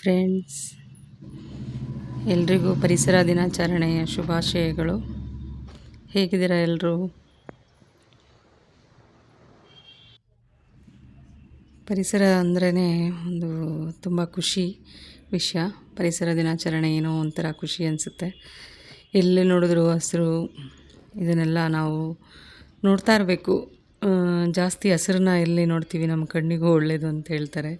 Friends. ಎಲ್ರಿಗೂ ಪರಿಸರ ದಿನಾಚರಣೆಯ ಶುಭಾಶಯಗಳು. ಹೇಗಿದ್ದೀರಾ ಎಲ್ಲರೂ ಪರಿಸರ ಅಂದ್ರೇ ಒಂದು ತುಂಬ ಖುಷಿ ವಿಷಯ. ಪರಿಸರ ದಿನಾಚರಣೆ ಏನೋ ಒಂಥರ ಖುಷಿ ಅನಿಸುತ್ತೆ. ಎಲ್ಲಿ ನೋಡಿದ್ರು ಹಸಿರು, ಇದನ್ನೆಲ್ಲ ನಾವು ನೋಡ್ತಾ ಇರಬೇಕು. ಜಾಸ್ತಿ ಹಸಿರನ್ನ ಎಲ್ಲಿ ನೋಡ್ತೀವಿ? ನಮ್ಮ ಕಣ್ಣಿಗೂ ಒಳ್ಳೆಯದು ಅಂತ ಹೇಳ್ತಾರೆ.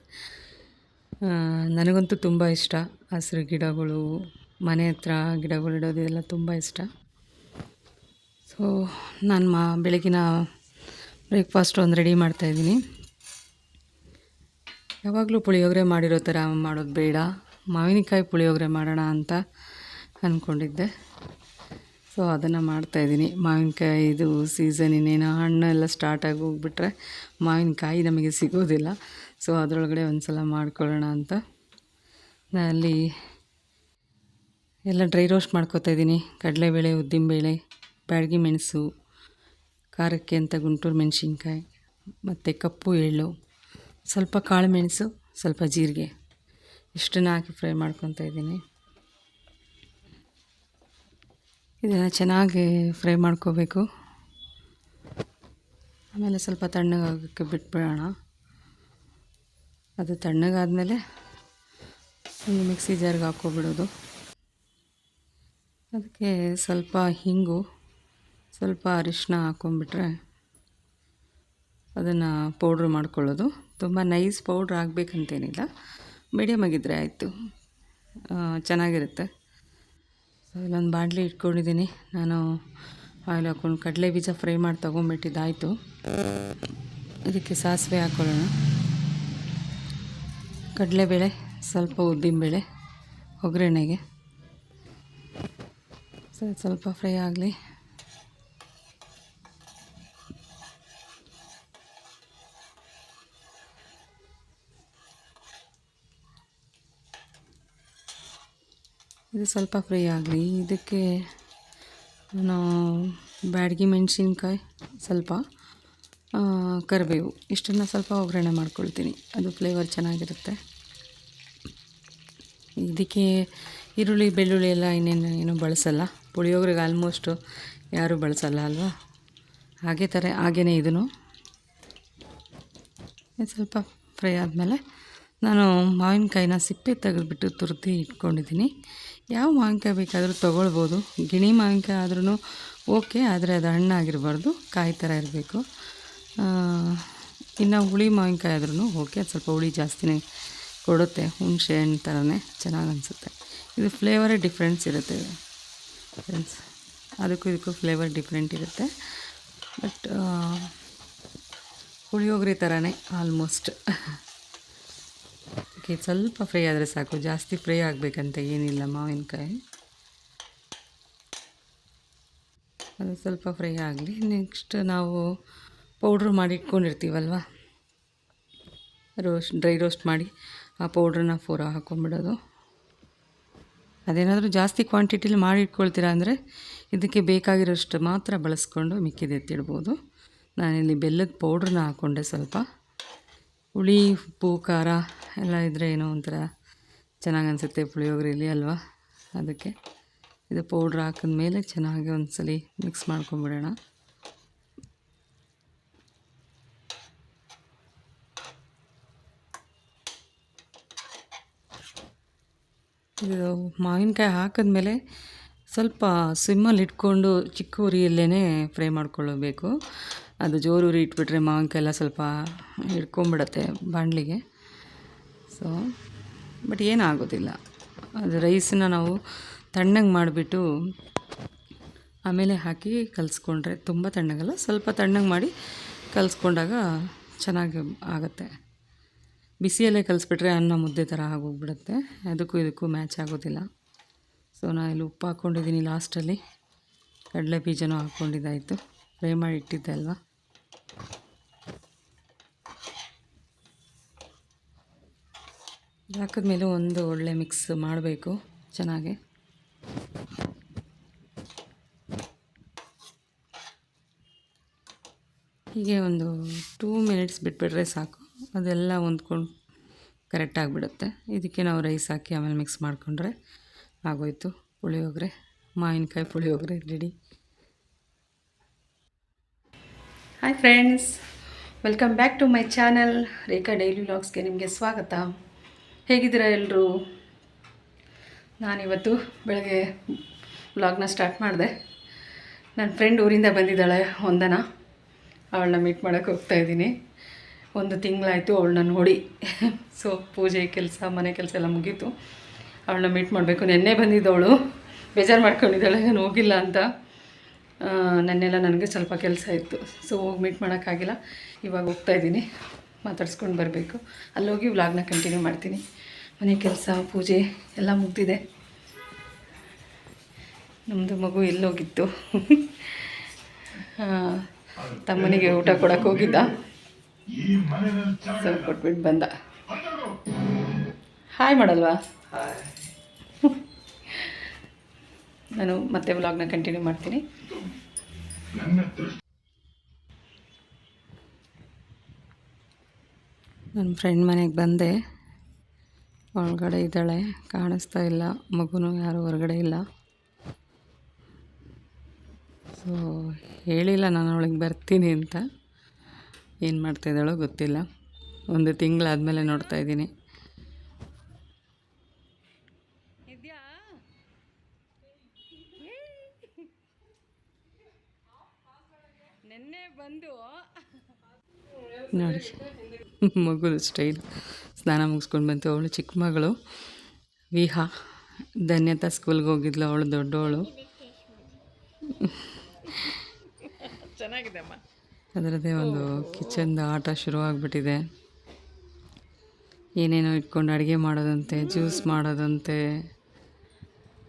ನನಗಂತೂ ತುಂಬ ಇಷ್ಟ. ಹಸಿರು ಗಿಡಗಳು, ಮನೆ ಹತ್ರ ಗಿಡಗಳು ಇಡೋದು ಇದೆಲ್ಲ ತುಂಬ ಇಷ್ಟ. ಸೊ ನಾನು ಮಾ, ಬೆಳಗಿನ ಬ್ರೇಕ್ಫಾಸ್ಟ್ ಒಂದು ರೆಡಿ ಮಾಡ್ತಾಯಿದ್ದೀನಿ ಯಾವಾಗಲೂ ಪುಳಿಯೋಗರೆ ಮಾಡಿರೋ ಥರ ಮಾಡೋದು ಬೇಡ. ಮಾವಿನಕಾಯಿ ಪುಳಿಯೋಗರೆ ಮಾಡೋಣ ಅಂತ ಅಂದ್ಕೊಂಡಿದ್ದೆ ಸೊ ಅದನ್ನು ಮಾಡ್ತಾಯಿದ್ದೀನಿ ಮಾವಿನಕಾಯಿ ಇದು ಸೀಸನ್ ಇನ್ನೇನು ಹಣ್ಣು ಎಲ್ಲ ಸ್ಟಾರ್ಟಾಗಿ ಹೋಗ್ಬಿಟ್ರೆ ಮಾವಿನಕಾಯಿ ನಮಗೆ ಸಿಗೋದಿಲ್ಲ. ಸೊ ಅದರೊಳಗಡೆ ಒಂದು ಸಲ ಮಾಡ್ಕೊಳ್ಳೋಣ ಅಂತ. ನಾನು ಅಲ್ಲಿ ಎಲ್ಲ ಡ್ರೈ ರೋಸ್ಟ್ ಮಾಡ್ಕೋತಾ ಇದ್ದೀನಿ. ಕಡಲೆಬೇಳೆ, ಉದ್ದಿನಬೇಳೆ, ಬ್ಯಾಡಗಿ ಮೆಣಸು, ಖಾರಕ್ಕೆ ಅಂತ ಗುಂಟೂರು ಮೆಣಸಿನ್ಕಾಯಿ, ಮತ್ತು ಕಪ್ಪು ಎಳ್ಳು, ಸ್ವಲ್ಪ ಕಾಳು ಮೆಣಸು, ಸ್ವಲ್ಪ ಜೀರಿಗೆ. ಇಷ್ಟನ್ನು ಹಾಕಿ ಫ್ರೈ ಮಾಡ್ಕೊತಾ ಇದ್ದೀನಿ. ಇದನ್ನು ಚೆನ್ನಾಗಿ ಫ್ರೈ ಮಾಡ್ಕೋಬೇಕು. ಆಮೇಲೆ ಸ್ವಲ್ಪ ತಣ್ಣಗಾಗೋಕ್ಕೆ ಬಿಟ್ಬಿಡೋಣ. ಅದು ತಣ್ಣಗಾದಮೇಲೆ ಒಂದು ಮಿಕ್ಸಿ ಜಾರ್ಗೆ ಹಾಕ್ಕೊಬಿಡೋದು. ಅದಕ್ಕೆ ಸ್ವಲ್ಪ ಹಿಂಗು, ಸ್ವಲ್ಪ ಅರಿಶಿನ ಹಾಕ್ಕೊಂಬಿಟ್ರೆ ಅದನ್ನು ಪೌಡ್ರ್ ಮಾಡ್ಕೊಳ್ಳೋದು. ತುಂಬ ನೈಸ್ ಪೌಡ್ರ್ ಆಗಬೇಕಂತೇನಿಲ್ಲ. ಮೀಡಿಯಮ್ ಆಗಿದ್ದರೆ ಆಯಿತು. ಚೆನ್ನಾಗಿರುತ್ತೆ. ಸೊ ಇಲ್ಲೊಂದು ಬಾಂಡ್ಲಿ ಇಟ್ಕೊಂಡಿದ್ದೀನಿ. ನಾನು ಆಯಿಲ್ ಹಾಕ್ಕೊಂಡು ಕಡಲೆ ಬೀಜ ಫ್ರೈ ಮಾಡಿ ತೊಗೊಂಬಿಟ್ಟಿದ್ದಾಯಿತು ಇದಕ್ಕೆ ಸಾಸಿವೆ ಹಾಕ್ಕೊಳ್ಳೋಣ. ಕಡಲೆಬೇಳೆ, ಸ್ವಲ್ಪ ಉದ್ದಿನಬೇಳೆ, ಒಗ್ಗರಣೆಗೆ. ಸೊ ಇದು ಸ್ವಲ್ಪ ಫ್ರೈ ಆಗಲಿ. ಇದು ಸ್ವಲ್ಪ ಫ್ರೈ ಆಗಲಿ. ಇದಕ್ಕೆ ನಾನು ಬ್ಯಾಡಗಿ ಮೆಣಸಿನ್ಕಾಯಿ ಸ್ವಲ್ಪ ಕರಿಬೇವು. ಇಷ್ಟನ್ನು ಸ್ವಲ್ಪ ಒಗ್ಗರಣೆ ಮಾಡ್ಕೊಳ್ತೀನಿ. ಅದು ಫ್ಲೇವರ್ ಚೆನ್ನಾಗಿರುತ್ತೆ. ಇದಕ್ಕೆ ಈರುಳ್ಳಿ, ಬೆಳ್ಳುಳ್ಳಿ ಎಲ್ಲ ಇನ್ನೇನು, ಏನು ಬಳಸಲ್ಲ. ಪುಳಿಯೋಗರೆಗೆ ಆಲ್ಮೋಸ್ಟು ಯಾರೂ ಬಳಸಲ್ಲ ಅಲ್ವಾ? ಹಾಗೆ ಥರ ಹಾಗೇ ಇದನ್ನು. ಸ್ವಲ್ಪ ಫ್ರೈ ಆದಮೇಲೆ ನಾನು ಮಾವಿನಕಾಯಿನ ಸಿಪ್ಪೆ ತೆಗೆದುಬಿಟ್ಟು ತುರ್ತಿ ಇಟ್ಕೊಂಡಿದ್ದೀನಿ. ಯಾವ ಮಾವಿನಕಾಯಿ ಬೇಕಾದರೂ ತೊಗೊಳ್ಬೋದು. ಗಿಣಿ ಮಾವಿನಕಾಯಿ ಆದ್ರೂ ಓಕೆ, ಆದರೆ ಅದು ಹಣ್ಣಾಗಿರಬಾರ್ದು, ಕಾಯಿ ಥರ ಇರಬೇಕು. ಇನ್ನು ಹುಳಿ ಮಾವಿನಕಾಯಿ ಆದ್ರೂ ಓಕೆ, ಅದು ಸ್ವಲ್ಪ ಹುಳಿ ಜಾಸ್ತಿನೇ ಕೊಡುತ್ತೆ, ಹುಣಸೆ ಹಣ್ಣು ಥರನೇ ಚೆನ್ನಾಗಿ ಅನಿಸುತ್ತೆ. ಇದು ಫ್ಲೇವರೇ ಡಿಫ್ರೆನ್ಸ್ ಇರುತ್ತೆ ಫ್ರೆಂಡ್ಸ್ ಅದಕ್ಕೂ ಇದಕ್ಕೂ ಫ್ಲೇವರ್ ಡಿಫ್ರೆಂಟ್ ಇರುತ್ತೆ. ಬಟ್ ಪುಳಿಯೋಗರೆ ಥರನೇ ಆಲ್ಮೋಸ್ಟ್ ಓಕೆ ಸ್ವಲ್ಪ ಫ್ರೈ ಆದರೆ ಸಾಕು, ಜಾಸ್ತಿ ಫ್ರೈ ಆಗಬೇಕಂತ ಏನಿಲ್ಲ ಮಾವಿನಕಾಯಿ. ಅದು ಸ್ವಲ್ಪ ಫ್ರೈ ಆಗಲಿ ನೆಕ್ಸ್ಟ್ ನಾವು ಪೌಡ್ರ್ ಮಾಡಿ ಇಟ್ಕೊಂಡಿರ್ತೀವಲ್ವ ರೋಸ್ಟ್ ಡ್ರೈ ರೋಸ್ಟ್ ಮಾಡಿ. ಆ ಪೌಡ್ರನ್ನ ಫೋರ ಹಾಕ್ಕೊಂಡ್ಬಿಡೋದು ಅದೇನಾದರೂ ಜಾಸ್ತಿ ಕ್ವಾಂಟಿಟಿಲಿ ಮಾಡಿ ಇಟ್ಕೊಳ್ತೀರಾ ಅಂದರೆ ಇದಕ್ಕೆ ಬೇಕಾಗಿರೋಷ್ಟು ಮಾತ್ರ ಬಳಸ್ಕೊಂಡು ಮಿಕ್ಕಿದ ಎತ್ತಿಡ್ಬೋದು. ನಾನಿಲ್ಲಿ ಬೆಲ್ಲದ ಪೌಡ್ರನ್ನ ಹಾಕ್ಕೊಂಡೆ ಸ್ವಲ್ಪ. ಹುಳಿ, ಉಪ್ಪು, ಖಾರ ಎಲ್ಲ ಇದ್ದರೆ ಏನೋ ಒಂಥರ ಚೆನ್ನಾಗಿ ಅನಿಸುತ್ತೆ ಪುಳಿಯೋಗರೆಲಿ ಅಲ್ವಾ? ಅದಕ್ಕೆ ಇದು ಪೌಡ್ರ್ ಹಾಕಿದ್ಮೇಲೆ ಚೆನ್ನಾಗಿ ಒಂದ್ಸಲಿ ಮಿಕ್ಸ್ ಮಾಡ್ಕೊಂಬಿಡೋಣ ಇದು ಮಾವಿನಕಾಯಿ ಹಾಕಿದ್ಮೇಲೆ ಸ್ವಲ್ಪ ಸಿಮ್ಮಲ್ಲಿ ಇಟ್ಕೊಂಡು ಚಿಕ್ಕ ಉರಿಯಲ್ಲೇ ಫ್ರೈ ಮಾಡ್ಕೊಳ್ಳಬೇಕು. ಅದು ಜೋರು ಉರಿ ಇಟ್ಬಿಟ್ರೆ ಮಾವಿನಕಾಯಿ ಎಲ್ಲ ಸ್ವಲ್ಪ ಹಿಡ್ಕೊಂಬಿಡತ್ತೆ ಬಾಣಲಿಗೆ. ಸೊ ಬಟ್ ಏನೂ ಆಗೋದಿಲ್ಲ ಅದು ರೈಸನ್ನ ನಾವು ತಣ್ಣಗೆ ಮಾಡಿಬಿಟ್ಟು ಆಮೇಲೆ ಹಾಕಿ ಕಲಿಸ್ಕೊಂಡ್ರೆ ತುಂಬ ತಣ್ಣಗಲ್ಲ, ಸ್ವಲ್ಪ ತಣ್ಣಗೆ ಮಾಡಿ ಕಲಿಸ್ಕೊಂಡಾಗ ಚೆನ್ನಾಗಿ ಆಗುತ್ತೆ. ಬಿಸಿಯಲ್ಲೇ ಕಲಿಸ್ಬಿಟ್ರೆ ಅನ್ನ ಮುದ್ದೆ ಥರ ಆಗೋಗ್ಬಿಡುತ್ತೆ. ಅದಕ್ಕೂ ಇದಕ್ಕೂ ಮ್ಯಾಚ್ ಆಗೋದಿಲ್ಲ. ಸೊ ನಾನು ಇಲ್ಲಿ ಉಪ್ಪು ಹಾಕ್ಕೊಂಡಿದ್ದೀನಿ ಲಾಸ್ಟಲ್ಲಿ. ಕಡಲೆ ಬೀಜನೂ ಹಾಕ್ಕೊಂಡಿದ್ದಾಯಿತು. ಫ್ರೈ ಮಾಡಿ ಇಟ್ಟಿದ್ದೆ ಅಲ್ವಾ? ಹಾಕಿದ್ಮೇಲೆ ಒಂದು ಒಳ್ಳೆ ಮಿಕ್ಸ್ ಮಾಡಬೇಕು ಚೆನ್ನಾಗಿ. ಹೀಗೆ ಒಂದು ಟೂ ಮಿನಿಟ್ಸ್ ಬಿಟ್ಬಿಟ್ರೆ ಸಾಕು. ಅದೆಲ್ಲ ಹೊಂದ್ಕೊಂಡು ಕರೆಕ್ಟ್ ಆಗಿಬಿಡುತ್ತೆ. ಇದಕ್ಕೆ ನಾವು ರೈಸ್ ಹಾಕಿ ಆಮೇಲೆ ಮಿಕ್ಸ್ ಮಾಡಿಕೊಂಡ್ರೆ ಆಗೋಯ್ತು. ಪುಳಿಯೋಗರೆ, ಮಾವಿನಕಾಯಿ puliyogare ready hi friends welcome back to my channel Rekha daily ವ್ಲಾಗ್ಸ್ಗೆ ನಿಮಗೆ ಸ್ವಾಗತ. ಹೇಗಿದ್ದೀರಾ ಎಲ್ಲರೂ ನಾನಿವತ್ತು ಬೆಳಗ್ಗೆ ವ್ಲಾಗ್ನ ಸ್ಟಾರ್ಟ್ ಮಾಡಿದೆ. ನನ್ನ ಫ್ರೆಂಡ್ ಊರಿಂದ ಬಂದಿದ್ದಾಳೆ ಒಂದನ ಅವಳನ್ನ ಮೀಟ್ ಮಾಡೋಕ್ಕೆ ಹೋಗ್ತಾ ಇದ್ದೀನಿ. ಒಂದು ತಿಂಗಳಾಯಿತು ಅವಳನ್ನ ನೋಡಿ. ಸೊ ಪೂಜೆ ಕೆಲಸ, ಮನೆ ಕೆಲಸ ಎಲ್ಲ ಮುಗೀತು. ಅವಳನ್ನ ಮೀಟ್ ಮಾಡಬೇಕು. ನೆನ್ನೆ ಬಂದಿದ್ದವಳು. ಬೇಜಾರು ಮಾಡ್ಕೊಂಡಿದ್ದಾಳೆ. ನಾನು ಹೋಗಿಲ್ಲ ಅಂತ. ನೆನ್ನೆಲ್ಲ ನನಗೆ ಸ್ವಲ್ಪ ಕೆಲಸ ಇತ್ತು. ಸೊ ಹೋಗಿ ಮೀಟ್ ಮಾಡೋಕ್ಕಾಗಿಲ್ಲ. ಇವಾಗ ಹೋಗ್ತಾ ಇದ್ದೀನಿ. ಮಾತಾಡ್ಸ್ಕೊಂಡು ಬರಬೇಕು. ಅಲ್ಲೋಗಿ ವ್ಲಾಗ್ನ ಕಂಟಿನ್ಯೂ ಮಾಡ್ತೀನಿ. ಮನೆ ಕೆಲಸ, ಪೂಜೆ ಎಲ್ಲ ಮುಗ್ದಿದೆ. ನಮ್ಮದು ಮಗು ಎಲ್ಲೋಗಿತ್ತು. ತಮ್ಮನಿಗೆ ಊಟ ಕೊಡಕ್ಕೆ ಹೋಗಿದ್ದ. ಸೊ ಕೊಟ್ಬಿಟ್ಟು ಬಂದ. ಹಾಯ್ ಮಾಡಲ್ವಾ? ನಾನು ಮತ್ತೆ ವ್ಲಾಗ್ನ ಕಂಟಿನ್ಯೂ ಮಾಡ್ತೀನಿ. ನನ್ನ ಫ್ರೆಂಡ್ ಮನೆಗೆ ಬಂದೆ. ಒಳಗಡೆ ಇದ್ದಾಳೆ. ಕಾಣಿಸ್ತಾ ಇಲ್ಲ. ಮಗುನೂ ಯಾರು ಹೊರಗಡೆ ಇಲ್ಲ. ಸೊ ಹೇಳಿಲ್ಲ ನಾನು ಅವಳಿಗೆ ಬರ್ತೀನಿ ಅಂತ. ಏನು ಮಾಡ್ತಾಯಿದ್ದಾಳೋ ಗೊತ್ತಿಲ್ಲ. ಒಂದು ತಿಂಗಳಾದಮೇಲೆ ನೋಡ್ತಾ ಇದ್ದೀನಿ. ನೆನ್ನೆ ಬಂದು ನೋಡಿ. ಮಗುದು ಸ್ಟೈಲ್. ಸ್ನಾನ ಮುಗಿಸ್ಕೊಂಡು ಬಂತು. ಅವಳು ಚಿಕ್ಕ ಮಗಳು. ವಿಹಾ. ಧನ್ಯತಾ ಸ್ಕೂಲ್ಗೆ ಹೋಗಿದ್ಲು. ಅವಳು ದೊಡ್ಡವಳು. ಚೆನ್ನಾಗಿದೆ ಅಮ್ಮ. ಅದರದ್ದೇ ಒಂದು ಕಿಚನ್ದ ಆಟ ಶುರುವಾಗ್ಬಿಟ್ಟಿದೆ ಏನೇನೋ ಇಟ್ಕೊಂಡು ಅಡುಗೆ ಮಾಡೋದಂತೆ ಜ್ಯೂಸ್ ಮಾಡೋದಂತೆ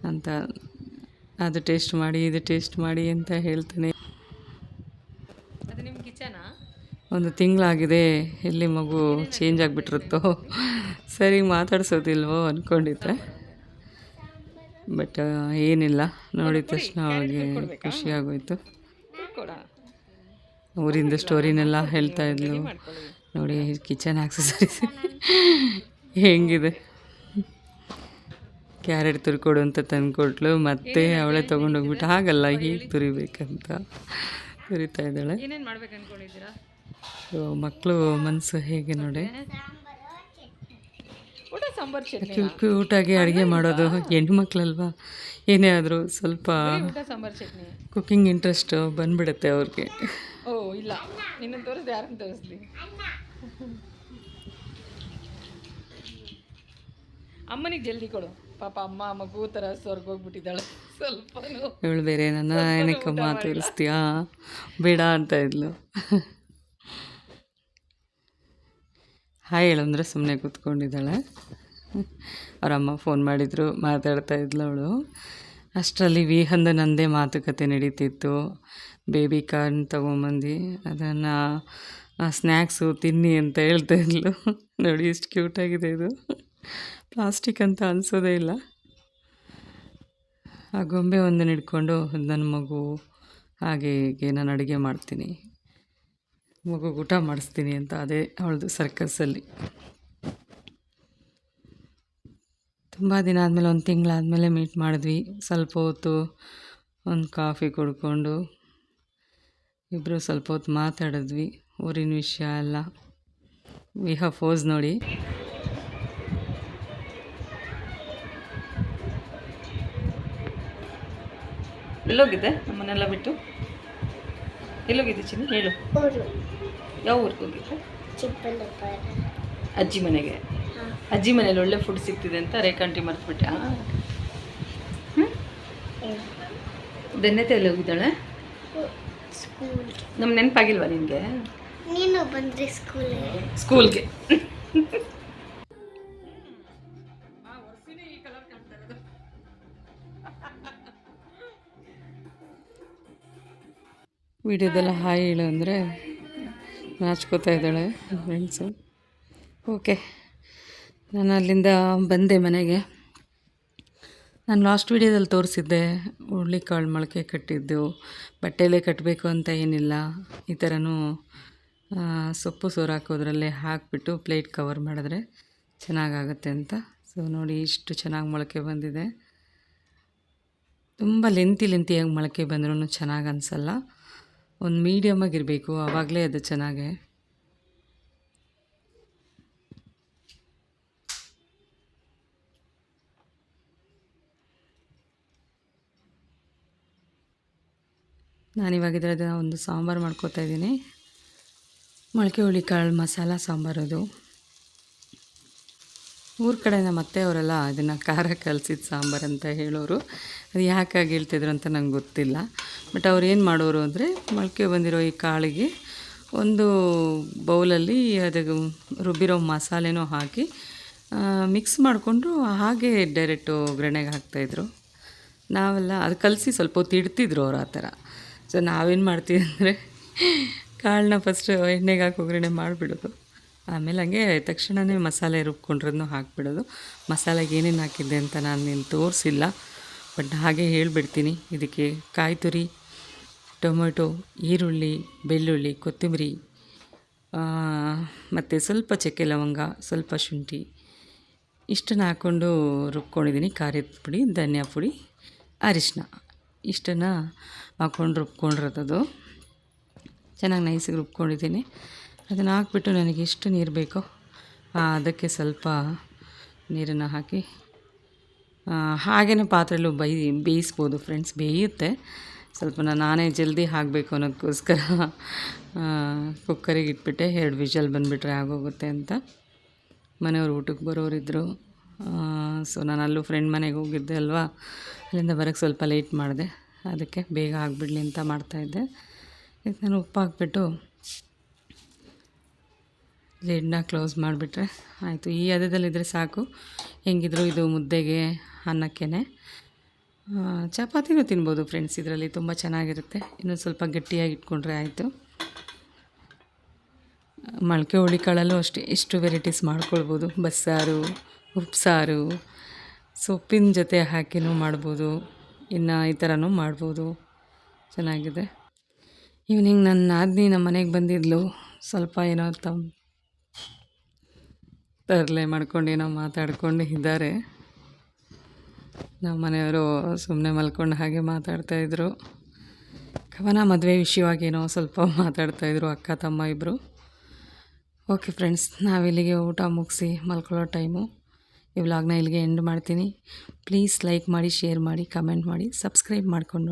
ಅಂತ. ಅದು ಟೇಸ್ಟ್ ಮಾಡಿ ಇದು ಟೇಸ್ಟ್ ಮಾಡಿ ಅಂತ ಹೇಳ್ತಾನೆ. ಒಂದು ತಿಂಗಳಾಗಿದೆ ಎಲ್ಲಿ ಮಗು ಚೇಂಜ್ ಆಗಿಬಿಟ್ಟಿರುತ್ತೋ. ಸರಿ ಮಾತಾಡ್ಸೋದಿಲ್ವೋ ಅಂದ್ಕೊಂಡಿದ್ದೆ ಬಟ್ ಏನಿಲ್ಲ. ನೋಡಿದ ತಕ್ಷಣ ಅವಳಿಗೆ ಖುಷಿ ಆಗೋಯ್ತು ಕೊಡ ಊರಿಂದ ಸ್ಟೋರಿನೆಲ್ಲ ಹೇಳ್ತಾ ಇದ್ಲು. ನೋಡಿ ಕಿಚನ್ ಆಕ್ಸಸರೀಸ್ ಹೆಂಗಿದೆ? ಕ್ಯಾರೆಟ್ ತುರ್ಕೊಡು ಅಂತ ತಂದ್ಕೊಟ್ಲು. ಮತ್ತೆ ಅವಳೇ ತೊಗೊಂಡೋಗ್ಬಿಟ್ಟು ಹಾಗಲ್ಲ ಹೀಗೆ ತುರಿಬೇಕಂತ. ತುರಿತಾ ಇದ್ದಾಳೆ. ಮಕ್ಕಳು ಮನಸ್ಸು ಹೇಗೆ ನೋಡಿ? ಕ್ಯೂಟಾಗಿ ಅಡುಗೆ ಮಾಡೋದು. ಹೆಣ್ಣು ಮಕ್ಕಳಲ್ವಾ ಏನೇ ಆದರೂ ಸ್ವಲ್ಪ ಕುಕ್ಕಿಂಗ್ ಇಂಟ್ರೆಸ್ಟು ಬಂದ್ಬಿಡುತ್ತೆ ಅವ್ರಿಗೆ. ಇಲ್ಲ. ನಿನ್ನ ತೋರಿಸ್ದೆ ಯಾರನ್ನು ತೋರಿಸ್ಲಿ? ಅಮ್ಮನಿಗೆ ಜಲ್ದಿ ಕೊಡು. ಪಾಪ ಅಮ್ಮ ಮಗು ಥರ ಸ್ವರ್ಗ ಹೋಗ್ಬಿಟ್ಟಿದ್ದಾಳೆ. ಸ್ವಲ್ಪ ಇವಳು ಬೇರೆ ನನ್ನ ಏನಕ್ಕೆ ಮಾತು ಇಳಿಸ್ತೀಯಾ ಬೇಡ ಅಂತ ಇದ್ಲು. ಹಾಯ್ ಹೇಳಂದ್ರೆ ಸುಮ್ಮನೆ ಕೂತ್ಕೊಂಡಿದ್ದಾಳೆ. ಅವರಮ್ಮ ಅಮ್ಮ ಫೋನ್ ಮಾಡಿದ್ರು ಮಾತಾಡ್ತಾ ಇದ್ಲು ಅವಳು. ಅಷ್ಟರಲ್ಲಿ ವಿಹಂದ ನಂದೇ ಮಾತುಕತೆ ನಡೀತಿತ್ತು. ಬೇಬಿ ಕಾರ್ನ್ ತೊಗೊಂಬಂದು, ಅದನ್ನು ಸ್ನ್ಯಾಕ್ಸು, ತಿನ್ನಿ ಅಂತ ಹೇಳ್ತಾ ಇದ್ಲು. ನೋಡಿ ಎಷ್ಟು ಕ್ಯೂಟಾಗಿದೆ ಇದು. ಪ್ಲಾಸ್ಟಿಕ್ ಅಂತ ಅನಿಸೋದೇ ಇಲ್ಲ. ಆ ಗೊಂಬೆ ಒಂದನ್ನು ಹಿಡ್ಕೊಂಡು ನನ್ನ ಮಗು ಹಾಗೆ ಹೀಗೆ ನಾನು ಅಡುಗೆ ಮಾಡ್ತೀನಿ. ಮಗು ಊಟ ಮಾಡಿಸ್ತೀನಿ ಅಂತ ಅದೇ ಅವಳದು ಸರ್ಕಸ್ಸಲ್ಲಿ ತುಂಬ ದಿನ ಆದಮೇಲೆ, ಒಂದು ತಿಂಗಳಾದಮೇಲೆ ಮೀಟ್ ಮಾಡಿದ್ವಿ. ಸ್ವಲ್ಪ ಹೊತ್ತು ಒಂದು ಕಾಫಿ ಕುಡ್ಕೊಂಡು ಇಬ್ಬರು ಸ್ವಲ್ಪ ಹೊತ್ತು ಮಾತಾಡಿದ್ವಿ ಊರಿನ ವಿಷಯ ಎಲ್ಲ. ವಿಹ ಫೋಸ್ ನೋಡಿ. ಎಲ್ಲೋಗಿದ್ದೆ ನಮ್ಮನ್ನೆಲ್ಲ ಬಿಟ್ಟು? ಎಲ್ಲೋಗಿದ್ದೆ ಚಿನ್ನ? ಹೇಳು. ಯಾವ ಊರಿಗೆ ಹೋಗಿದ್ದೆ? ಅಜ್ಜಿ ಮನೆಗೆ. ಅಜ್ಜಿ ಮನೇಲಿ ಒಳ್ಳೆ ಫುಡ್ ಸಿಗ್ತಿದೆ ಅಂತ ರೇಖಾಂಟಿ ಮರ್ತ್ಬಿಟ್ಟೆ. ಧನ್ಯತೆ ಎಲ್ಲಿ ಹೋಗಿದ್ದಾಳೆ? ಸ್ಕೂಲ್ಗೆ ನಮ್ಮ ನೆನಪಾಗಿಲ್ವಾ ನಿನಗೆ? ನೀನು ಬಂದ್ರೆ ಸ್ಕೂಲ್ಗೆ ಸ್ಕೂಲ್ಗೆ. ವಿಡಿಯೋದೆಲ್ಲ ಹಾಯ್ ಹೇಳು ಅಂದರೆ ನಾಚ್ಕೋತಾ ಇದ್ದಾಳೆ ಫ್ರೆಂಡ್ಸು ಓಕೆ ನಾನು ಅಲ್ಲಿಂದ ಬಂದೆ ಮನೆಗೆ. ನಾನು ಲಾಸ್ಟ್ ವೀಡಿಯೋದಲ್ಲಿ ತೋರಿಸಿದ್ದೆ, ಹುರುಳಿಕಾಳು ಮೊಳಕೆ ಕಟ್ಟಿದ್ದು ಬಟ್ಟೆಯಲ್ಲೇ ಕಟ್ಟಬೇಕು ಅಂತ ಏನಿಲ್ಲ, ಈ ಥರನೂ ಸೊಪ್ಪು ಸೋರು ಹಾಕೋದ್ರಲ್ಲೇ ಹಾಕಿಬಿಟ್ಟು ಪ್ಲೇಟ್ ಕವರ್ ಮಾಡಿದ್ರೆ ಚೆನ್ನಾಗಾಗುತ್ತೆ ಅಂತ. ಸೊ ನೋಡಿ ಇಷ್ಟು ಚೆನ್ನಾಗಿ ಮೊಳಕೆ ಬಂದಿದೆ. ತುಂಬ ಲೆಂತಿ ಲೆಂತಿಯಾಗಿ ಮೊಳಕೆ ಬಂದ್ರೂ ಚೆನ್ನಾಗಿ ಅನಿಸಲ್ಲ. ಒಂದು ಮೀಡಿಯಮಾಗಿರಬೇಕು ಆವಾಗಲೇ ಅದು ಚೆನ್ನಾಗೆ ನಾನಿವಾಗ ಇದರದ್ದು ಒಂದು ಸಾಂಬಾರು ಮಾಡ್ಕೋತಾ ಇದ್ದೀನಿ. ಮೊಳಕೆ ಹುಳಿ ಕಾಳು ಮಸಾಲ ಸಾಂಬಾರು ಅದು. ಊರ ಕಡೆ ನಮ್ಮ ಅತ್ತೆಯವರೆಲ್ಲ ಅದನ್ನು ಖಾರ ಕಲಸಿದ ಸಾಂಬಾರು ಅಂತ ಹೇಳೋರು. ಅದು ಯಾಕಾಗಿ ಹೇಳ್ತಿದ್ರು ಅಂತ ನಂಗೆ ಗೊತ್ತಿಲ್ಲ. ಬಟ್ ಅವ್ರು ಏನು ಮಾಡೋರು ಅಂದರೆ ಮೊಳಕೆ ಬಂದಿರೋ ಈ ಕಾಳಿಗೆ ಒಂದು ಬೌಲಲ್ಲಿ ಅದು ರುಬ್ಬಿರೋ ಮಸಾಲೆನೂ ಹಾಕಿ ಮಿಕ್ಸ್ ಮಾಡಿಕೊಂಡು ಹಾಗೆ ಡೈರೆಕ್ಟು ಒಗ್ಗರಣೆಗೆ ಹಾಕ್ತಾಯಿದ್ರು ನಾವೆಲ್ಲ ಅದು ಕಲಸಿ ಸ್ವಲ್ಪ ಹೊತ್ತು ಇಡ್ತಿದ್ರು ಅವ್ರು ಆ ಥರ. ಸೊ ನಾವೇನು ಮಾಡ್ತೀವಿ ಅಂದರೆ ಕಾಳನ್ನ ಫಸ್ಟ್ ಎಣ್ಣೆಗೆ ಹಾಕಿ ಒಗ್ಗರಣೆ ಮಾಡಿಬಿಡೋದು. ಆಮೇಲೆ ಹಂಗೆ ತಕ್ಷಣವೇ ಮಸಾಲೆ ರುಬ್ಕೊಂಡಿರೋದನ್ನು ಹಾಕಿಬಿಡೋದು. ಮಸಾಲೆಗೆ ಏನೇನು ಹಾಕಿದ್ದೆ ಅಂತ ನಾನು ನೀನು ತೋರಿಸಿಲ್ಲ, ಬಟ್ ಹಾಗೆ ಹೇಳಿಬಿಡ್ತೀನಿ. ಇದಕ್ಕೆ ಕಾಯಿ ತುರಿ ಟೊಮೆಟೊ, ಈರುಳ್ಳಿ, ಬೆಳ್ಳುಳ್ಳಿ, ಕೊತ್ತಂಬರಿ ಮತ್ತು ಸ್ವಲ್ಪ ಚಕ್ಕೆ ಲವಂಗ, ಸ್ವಲ್ಪ ಶುಂಠಿ ಇಷ್ಟನ್ನು ಹಾಕ್ಕೊಂಡು ರುಬ್ಕೊಂಡಿದ್ದೀನಿ ಖಾರದ ಪುಡಿ, ಧನಿಯಾ ಪುಡಿ ಅರಿಶಿನ ಇಷ್ಟನ್ನು ಹಾಕ್ಕೊಂಡು ರುಬ್ಕೊಂಡಿರೋದು. ಚೆನ್ನಾಗಿ ನೈಸಿಗೆ ರುಬ್ಕೊಂಡಿದ್ದೀನಿ. ಅದನ್ನು ಹಾಕ್ಬಿಟ್ಟು ನನಗೆ ಎಷ್ಟು ನೀರು ಬೇಕೋ ಅದಕ್ಕೆ ಸ್ವಲ್ಪ ನೀರನ್ನು ಹಾಕಿ ಹಾಗೆಯೇ ಪಾತ್ರೆಯಲ್ಲೂ ಬೈ, ಬೇಯಿಸ್ಬೋದು ಫ್ರೆಂಡ್ಸ್ ಬೇಯುತ್ತೆ. ಸ್ವಲ್ಪ ನಾನು ನಾನೇ ಜಲ್ದಿ ಹಾಕಬೇಕು ಅನ್ನೋದಕ್ಕೋಸ್ಕರ ಕುಕ್ಕರಿಗೆ ಇಟ್ಬಿಟ್ಟೆ. ಎರಡು ವಿಷಲ್ ಬಂದುಬಿಟ್ರೆ ಆಗೋಗುತ್ತೆ ಅಂತ. ಮನೆಯವ್ರು ಊಟಕ್ಕೆ ಬರೋರಿದ್ದರು ಸೊ ನಾನು ಅಲ್ಲೂ ಫ್ರೆಂಡ್ ಮನೆಗೆ ಹೋಗಿದ್ದೆ ಅಲ್ವಾ? ಅಲ್ಲಿಂದ ಬರೋಕ್ಕೆ ಸ್ವಲ್ಪ ಲೇಟ್ ಮಾಡಿದೆ. ಅದಕ್ಕೆ ಬೇಗ ಆಗಿಬಿಡಲಿ ಅಂತ ಮಾಡ್ತಾಯಿದ್ದೆ ಇದಕ್ಕೆ ನಾನು ಉಪ್ಪು ಹಾಕ್ಬಿಟ್ಟು ಲಿಡ್ನ ಕ್ಲೋಸ್ ಮಾಡಿಬಿಟ್ರೆ ಆಯಿತು. ಈ ಹದದಲ್ಲಿದ್ದರೆ ಸಾಕು. ಹೆಂಗಿದ್ರು ಇದು ಮುದ್ದೆಗೆ ಅನ್ನಕ್ಕೇ ಚಪಾತಿನೂ ತಿನ್ಬೋದು ಫ್ರೆಂಡ್ಸ್ ಇದರಲ್ಲಿ. ತುಂಬ ಚೆನ್ನಾಗಿರುತ್ತೆ. ಇನ್ನೊಂದು ಸ್ವಲ್ಪ ಗಟ್ಟಿಯಾಗಿ ಇಟ್ಕೊಂಡ್ರೆ ಆಯಿತು. ಮೊಳಕೆ ಹುಳಿ ಕಾಳಲ್ಲೂ ಅಷ್ಟೇ. ಎಷ್ಟು ವೆರೈಟೀಸ್ ಮಾಡ್ಕೊಳ್ಬೋದು. ಬಸ್ಸಾರು ಉಪ್ಸಾರು, ಸೊಪ್ಪಿನ ಜೊತೆ ಹಾಕಿನೂ ಮಾಡ್ಬೋದು. ಇನ್ನು ಈ ಥರನೂ ಮಾಡ್ಬೋದು. ಚೆನ್ನಾಗಿದೆ. ಈವ್ನಿಂಗ್ ನನ್ನ ನಾದಿನಿ ನಮ್ಮ ಮನೆಗೆ ಬಂದಿದ್ಲು. ಸ್ವಲ್ಪ ಏನೋ ತಮ್ಮ ತರಲೆ ಮಾಡ್ಕೊಂಡು ಏನೋ ಮಾತಾಡ್ಕೊಂಡು ಇದ್ದಾರೆ. ನಮ್ಮ ಮನೆಯವರು ಸುಮ್ಮನೆ ಮಲ್ಕೊಂಡು ಹಾಗೆ ಮಾತಾಡ್ತಾಯಿದ್ರು ಕವನ ಮದುವೆ ವಿಷಯವಾಗೇನೋ ಸ್ವಲ್ಪ ಮಾತಾಡ್ತಾಯಿದ್ರು ಅಕ್ಕ, ತಮ್ಮ ಇಬ್ಬರು ಓಕೆ ಫ್ರೆಂಡ್ಸ್ ನಾವಿಲ್ಲಿಗೆ ಊಟ ಮುಗಿಸಿ ಮಲ್ಕೊಳ್ಳೋ ಟೈಮು ಈ ವ್ಲಾಗ್ನ ಇಲ್ಲಿಗೆ ಎಂಡ್ ಮಾಡ್ತೀನಿ. ಪ್ಲೀಸ್ ಲೈಕ್ ಮಾಡಿ ಶೇರ್ ಮಾಡಿ ಕಮೆಂಟ್ ಮಾಡಿ ಸಬ್ಸ್ಕ್ರೈಬ್ ಮಾಡಿಕೊಂಡು